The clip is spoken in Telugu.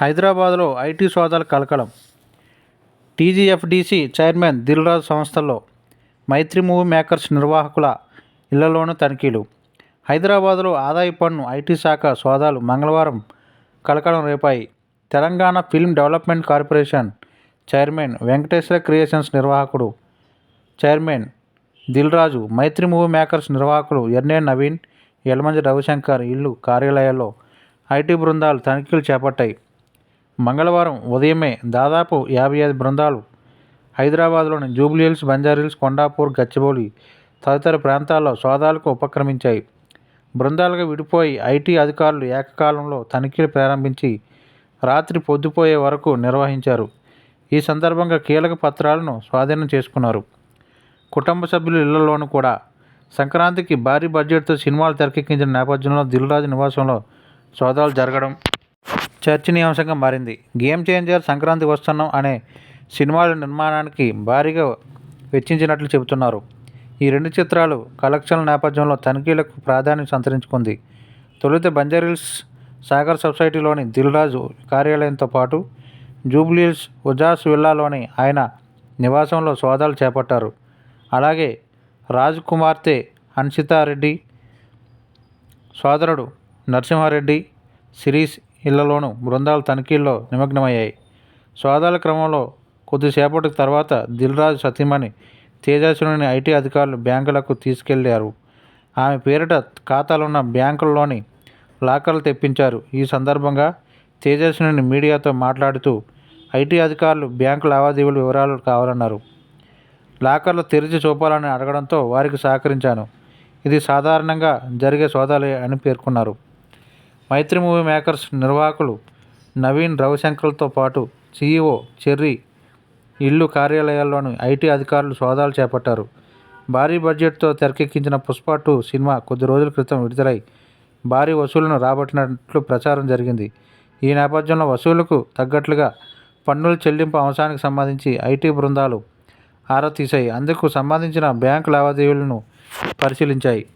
హైదరాబాద్లో ఐటీ సోదాల కలకలం. టీజీఎఫ్డీసీ చైర్మన్ దిల్రాజ్ సంస్థల్లో మైత్రి మూవీ మేకర్స్ నిర్వాహకుల ఇళ్ళలోనూ తనిఖీలు. హైదరాబాద్లో ఆదాయ పన్ను ఐటీ శాఖ సోదాలు మంగళవారం కలకలం రేపాయి. Telangana film development corporation chairman Venkateswara creations నిర్వాహకుడు chairman Dil Raju Mythri movie makers నిర్వాహకులు ఎన్ఏ నవీన్ యలమంజ రవిశంకర్ ఇల్లు కార్యాలయాల్లో ఐటీ బృందాలు తనిఖీలు చేపట్టాయి. మంగళవారం ఉదయమే దాదాపు యాభై ఐదు బృందాలు హైదరాబాద్లోని జూబ్లీహిల్స్ బంజారాహిల్స్ కొండాపూర్ గచ్చిబౌలి తదితర ప్రాంతాల్లో సోదాలకు ఉపక్రమించాయి. బృందాలుగా విడిపోయి ఐటీ అధికారులు ఏకకాలంలో తనిఖీలు ప్రారంభించి రాత్రి పొద్దుపోయే వరకు నిర్వహించారు. ఈ సందర్భంగా కీలక పత్రాలను స్వాధీనం చేసుకున్నారు. కుటుంబ సభ్యుల ఇళ్ళలోనూ కూడా సంక్రాంతికి భారీ బడ్జెట్తో సినిమాలు తెరకెక్కించిన నేపథ్యంలో దిల్రాజు నివాసంలో సోదాలు జరగడం చర్చనీయాంశంగా మారింది. గేమ్ చేంజర్ సంక్రాంతి వస్తున్నాం అనే సినిమాల నిర్మాణానికి భారీగా వెచ్చించినట్లు చెబుతున్నారు. ఈ రెండు చిత్రాలు కలెక్షన్ల నేపథ్యంలో తనిఖీలకు ప్రాధాన్యం సంతరించుకుంది. తొలుత బంజారిల్స్ సాగర్ సొసైటీలోని దిల్రాజు కార్యాలయంతో పాటు జూబ్లీల్స్ ఉజాస్ విల్లాలోని ఆయన నివాసంలో సోదాలు చేపట్టారు. అలాగే రాజ్ కుమార్తె హన్సితారెడ్డి సోదరుడు నరసింహారెడ్డి సిరీస్ ఇళ్ళలోనూ బృందాలు తనిఖీల్లో నిమగ్నమయ్యాయి. సోదాల క్రమంలో కొద్దిసేపటి తర్వాత దిల్రాజు సతీమణి తేజస్విని ఐటీ అధికారులు బ్యాంకులకు తీసుకెళ్ళారు. ఆమె పేరిట ఖాతాలున్న బ్యాంకుల్లోని లాకర్లు తెప్పించారు. ఈ సందర్భంగా తేజస్విని మీడియాతో మాట్లాడుతూ ఐటీ అధికారులు బ్యాంకు లావాదేవీల వివరాలు కావాలన్నారు. లాకర్లు తెరిచి చూపాలని అడగడంతో వారికి సహకరించాను. ఇది సాధారణంగా జరిగే సోదాలే అని పేర్కొన్నారు. మైత్రి మూవీ మేకర్స్ నిర్వాహకులు నవీన్ రవిశంకర్తో పాటు సీఈఓ చెర్రీ ఇల్లు కార్యాలయాల్లోని ఐటీ అధికారులు సోదాలు చేపట్టారు. భారీ బడ్జెట్తో తెరకెక్కించిన పుష్ప టూ సినిమా కొద్ది రోజుల క్రితం విడుదలై భారీ వసూళ్ళను రాబట్టినట్లు ప్రచారం జరిగింది. ఈ నేపథ్యంలో వసూళ్ళకు తగ్గట్లుగా పన్నుల చెల్లింపు అంశానికి సంబంధించి ఐటీ బృందాలు ఆరా తీశాయి. అందుకు సంబంధించిన బ్యాంకు లావాదేవీలను పరిశీలించాయి.